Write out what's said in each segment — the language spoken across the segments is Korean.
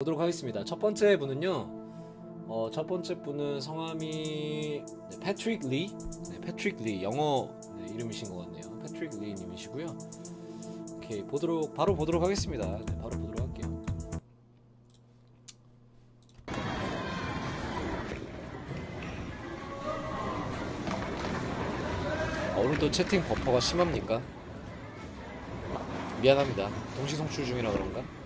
보도록 하겠습니다. 첫 번째 분은요. 어, 첫 번째 분은 성함이 네, 패트릭 리, 네, 패트릭 리 영어 네, 이름이신 것 같네요. 패트릭 리 님이시고요. 오케이 보도록 바로 보도록 하겠습니다. 네, 바로 보도록 할게요. 아, 오늘도 채팅 버퍼가 심합니까? 미안합니다. 동시 송출 중이라 그런가?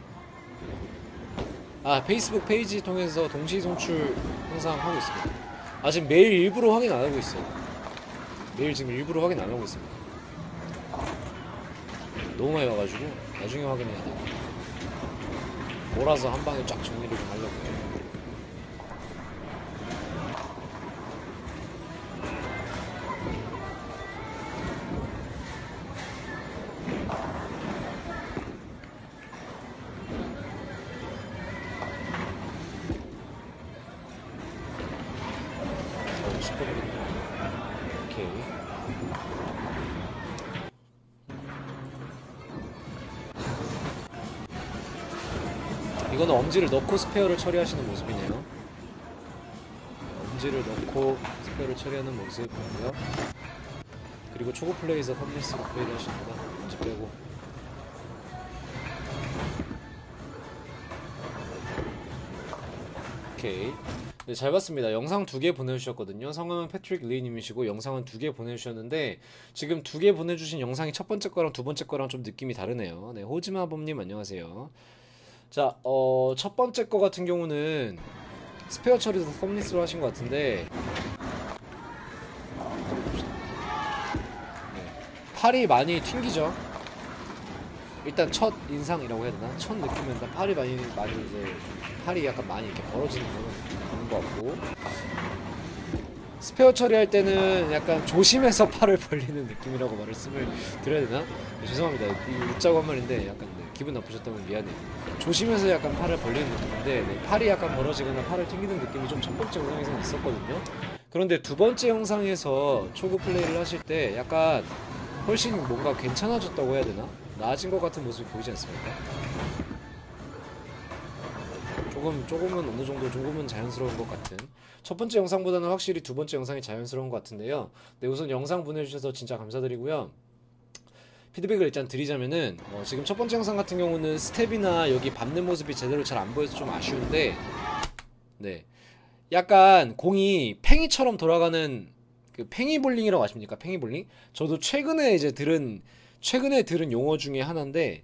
아 페이스북 페이지 통해서 동시 송출 항상 하고 있습니다. 아 지금 매일 일부러 확인 안 하고 있어요. 매일 지금 일부러 확인 안 하고 있습니다. 너무 많이 와가지고 나중에 확인해야 돼요. 몰아서 한 방에 쫙 정리를 좀 하려고 10분이네. 오케이. 이거는 엄지를 넣고 스페어를 처리하시는 모습이네요. 엄지를 넣고 스페어를 처리하는 모습이고요. 그리고 초고 플레이에서 컴리스로 플레이를 하십니다. 엄지 빼고. 오케이. 네, 잘 봤습니다. 영상 두 개 보내주셨거든요. 성함은 패트릭 리님이시고 영상은 두 개 보내주셨는데 지금 두 개 보내주신 영상이 첫 번째 거랑 두 번째 거랑 좀 느낌이 다르네요. 네, 호지마범님 안녕하세요. 자, 어, 첫 번째 거 같은 경우는 스페어 처리도 썸리스로 하신 것 같은데 네, 팔이 많이 튕기죠. 일단 첫 인상이라고 해야 되나? 첫 느낌은 일단 팔이 많이 많이 이제 팔이 약간 많이 이렇게 벌어지는 그런 있는 것 같고 스페어 처리할 때는 약간 조심해서 팔을 벌리는 느낌이라고 말씀을 드려야 되나? 네, 죄송합니다. 이 웃자고 한 말인데 약간 네, 기분 나쁘셨다면 미안해요. 조심해서 약간 팔을 벌리는 느낌인데 네, 팔이 약간 벌어지거나 팔을 튕기는 느낌이 좀 첫 번째 영상에서 있었거든요. 그런데 두 번째 영상에서 초구 플레이를 하실 때 약간 훨씬 뭔가 괜찮아졌다고 해야 되나? 나아진 것 같은 모습이 보이지 않습니까? 조금 조금은 어느 정도 조금은 자연스러운 것 같은 첫 번째 영상보다는 확실히 두 번째 영상이 자연스러운 것 같은데요. 네 우선 영상 보내주셔서 진짜 감사드리고요. 피드백을 일단 드리자면은 어, 지금 첫 번째 영상 같은 경우는 스텝이나 여기 밟는 모습이 제대로 잘 안 보여서 좀 아쉬운데 네 약간 공이 팽이처럼 돌아가는 그 팽이 볼링이라고 아십니까? 팽이 볼링? 저도 최근에 이제 들은 최근에 들은 용어 중에 하나인데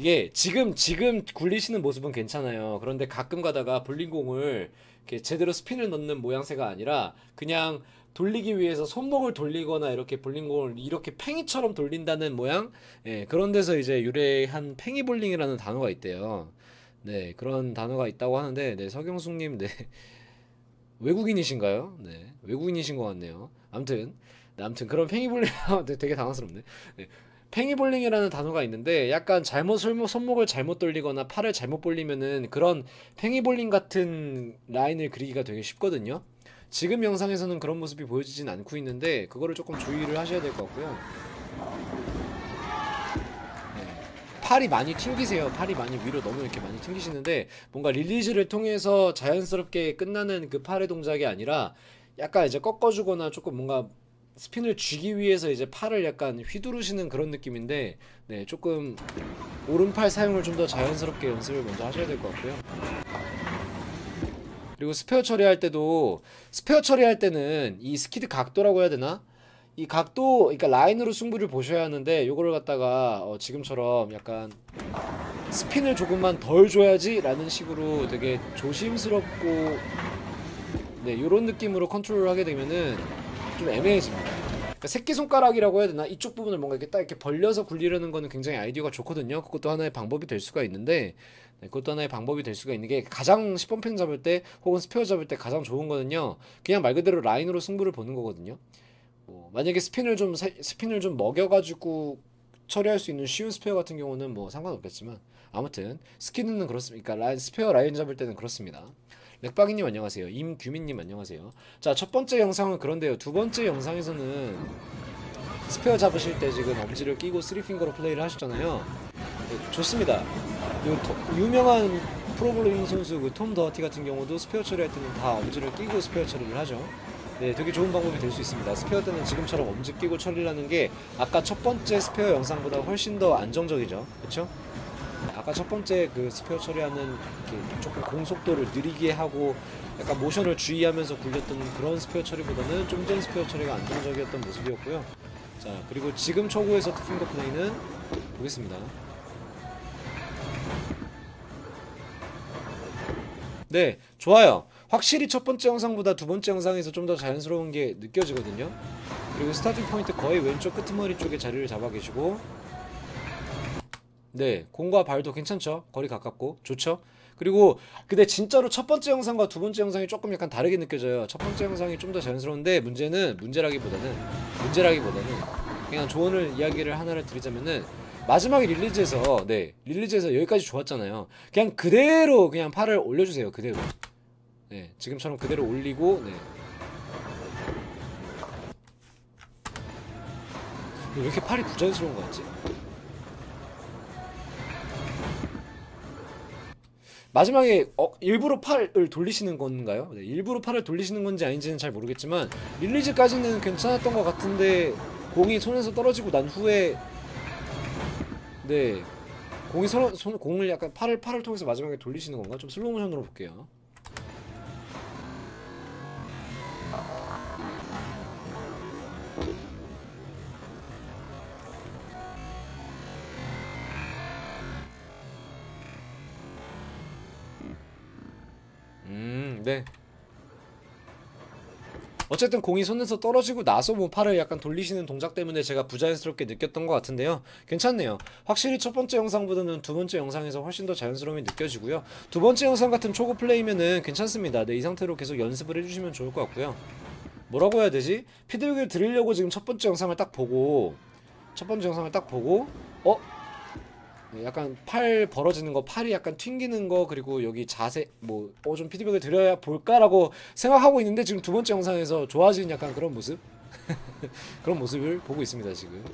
이게 지금 지금 굴리시는 모습은 괜찮아요. 그런데 가끔 가다가 볼링공을 이렇게 제대로 스핀을 넣는 모양새가 아니라 그냥 돌리기 위해서 손목을 돌리거나 이렇게 볼링공을 이렇게 팽이처럼 돌린다는 모양 예, 그런 데서 이제 유래한 팽이 볼링이라는 단어가 있대요. 네 그런 단어가 있다고 하는데 네 서경숙님 네 외국인이신가요? 네 외국인이신 것 같네요. 아무튼 네, 아무튼 그런 팽이 볼링 네, 되게 당황스럽네. 네. 팽이볼링이라는 단어가 있는데 약간 잘못 손목, 손목을 잘못 돌리거나 팔을 잘못 벌리면은 그런 팽이볼링 같은 라인을 그리기가 되게 쉽거든요. 지금 영상에서는 그런 모습이 보여지진 않고 있는데 그거를 조금 주의를 하셔야 될 것 같고요. 네. 팔이 많이 튕기세요. 팔이 많이 위로 너무 이렇게 많이 튕기시는데 뭔가 릴리즈를 통해서 자연스럽게 끝나는 그 팔의 동작이 아니라 약간 이제 꺾어주거나 조금 뭔가 스핀을 쥐기 위해서 이제 팔을 약간 휘두르시는 그런 느낌인데 네 조금 오른팔 사용을 좀 더 자연스럽게 연습을 먼저 하셔야 될 것 같고요. 그리고 스페어 처리할 때도 스페어 처리할 때는 이 스키드 각도라고 해야 되나? 이 각도 그러니까 라인으로 승부를 보셔야 하는데 요거를 갖다가 어 지금처럼 약간 스핀을 조금만 덜 줘야지 라는 식으로 되게 조심스럽고 네 요런 느낌으로 컨트롤을 하게 되면은 좀 애매해집니다. 그러니까 새끼손가락이라고 해야 되나 이쪽 부분을 뭔가 이렇게 딱 이렇게 벌려서 굴리려는 거는 굉장히 아이디어가 좋거든요. 그것도 하나의 방법이 될 수가 있는데 네, 그것도 하나의 방법이 될 수가 있는 게 가장 10번팽 잡을 때 혹은 스페어 잡을 때 가장 좋은 거는요. 그냥 말 그대로 라인으로 승부를 보는 거거든요. 뭐 만약에 스핀을 좀 세- 스핀을 좀 먹여가지고 처리할 수 있는 쉬운 스페어 같은 경우는 뭐 상관없겠지만 아무튼 스키는 그렇습니다. 그러니까 라인, 스페어 라인 잡을 때는 그렇습니다. 렉박이님 안녕하세요. 임규민님 안녕하세요. 자 첫 번째 영상은 그런데요. 두 번째 영상에서는 스페어 잡으실 때 지금 엄지를 끼고 쓰리핑거로 플레이를 하셨잖아요. 네, 좋습니다. 그 더- 유명한 프로볼링 선수 그 톰 더티 같은 경우도 스페어 처리할 때는 다 엄지를 끼고 스페어 처리를 하죠. 네, 되게 좋은 방법이 될 수 있습니다. 스페어 때는 지금처럼 엄지 끼고 처리를 하는 게 아까 첫 번째 스페어 영상보다 훨씬 더 안정적이죠. 그렇죠? 아까 첫 번째 그 스페어 처리하는 조금 공속도를 느리게 하고 약간 모션을 주의하면서 굴렸던 그런 스페어 처리보다는 좀 전 스페어 처리가 안정적이었던 모습이었고요. 자 그리고 지금 초구에서 핑거 플레이는 보겠습니다. 네, 좋아요. 확실히 첫 번째 영상보다 두 번째 영상에서 좀 더 자연스러운 게 느껴지거든요. 그리고 스타팅 포인트 거의 왼쪽 끄트머리 쪽에 자리를 잡아 계시고 네, 공과 발도 괜찮죠? 거리 가깝고 좋죠? 그리고 근데 진짜로 첫 번째 영상과 두 번째 영상이 조금 약간 다르게 느껴져요. 첫 번째 영상이 좀 더 자연스러운데 문제는 문제라기보다는 문제라기보다는 그냥 조언을 이야기를 하나를 드리자면은 마지막에 릴리즈에서 네 릴리즈에서 여기까지 좋았잖아요. 그냥 그대로 그냥 팔을 올려주세요. 그대로. 네 지금처럼 그대로 올리고 네. 왜 이렇게 팔이 부자연스러운 것 같지? 마지막에 어, 일부러 팔을 돌리시는 건가요? 네, 일부러 팔을 돌리시는 건지 아닌지는 잘 모르겠지만 릴리즈까지는 괜찮았던 것 같은데 공이 손에서 떨어지고 난 후에 네 공이 손, 손 공을 약간 팔을 팔을 통해서 마지막에 돌리시는 건가? 좀 슬로우 모션으로 볼게요. 음, 네. 어쨌든 공이 손에서 떨어지고 나서 뭐 팔을 약간 돌리시는 동작 때문에 제가 부자연스럽게 느꼈던 것 같은데요. 괜찮네요. 확실히 첫 번째 영상보다는 두 번째 영상에서 훨씬 더 자연스러움이 느껴지고요. 두 번째 영상 같은 초고 플레이면은 괜찮습니다. 네, 이 상태로 계속 연습을 해주시면 좋을 것 같고요. 뭐라고 해야 되지? 피드백을 드리려고 지금 첫 번째 영상을 딱 보고 첫 번째 영상을 딱 보고 어? 네, 약간 팔 벌어지는 거, 팔이 약간 튕기는 거, 그리고 여기 자세, 뭐, 어, 좀 피드백을 드려야 볼까라고 생각하고 있는데, 지금 두 번째 영상에서 좋아진 약간 그런 모습? 그런 모습을 보고 있습니다, 지금.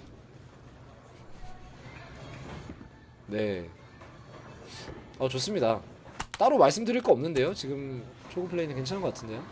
네. 어, 좋습니다. 따로 말씀드릴 거 없는데요? 지금 초구 플레이는 괜찮은 것 같은데요?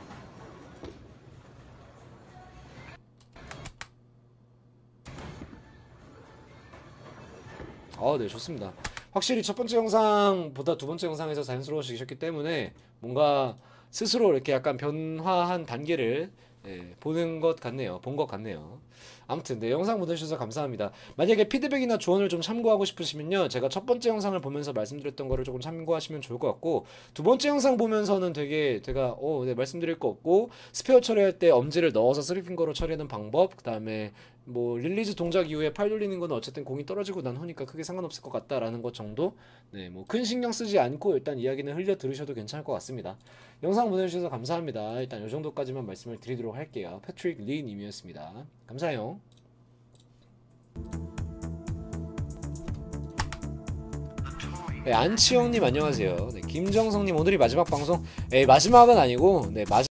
아, 네, 좋습니다. 확실히 첫 번째 영상보다 두 번째 영상에서 자연스러워지셨기 때문에 뭔가 스스로 이렇게 약간 변화한 단계를 예, 보는 것 같네요. 본 것 같네요. 아무튼 네, 영상 보내주셔서 감사합니다. 만약에 피드백이나 조언을 좀 참고하고 싶으시면요. 제가 첫 번째 영상을 보면서 말씀드렸던 거를 조금 참고하시면 좋을 것 같고 두 번째 영상 보면서는 되게 제가 어, 네, 말씀드릴 거 없고 스페어 처리할 때 엄지를 넣어서 쓰리핑거로 처리하는 방법 그 다음에 뭐 릴리즈 동작 이후에 팔 돌리는 거는 어쨌든 공이 떨어지고 난 후니까 크게 상관없을 것 같다라는 것 정도 네, 뭐 큰 신경 쓰지 않고 일단 이야기는 흘려 들으셔도 괜찮을 것 같습니다. 영상 보내주셔서 감사합니다. 일단 이 정도까지만 말씀을 드리도록 할게요. 패트릭 리 님이었습니다. 감사해요. 네, 안치영님 안녕하세요. 네, 김정성님 오늘이 마지막 방송. 네, 마지막은 아니고 네, 마지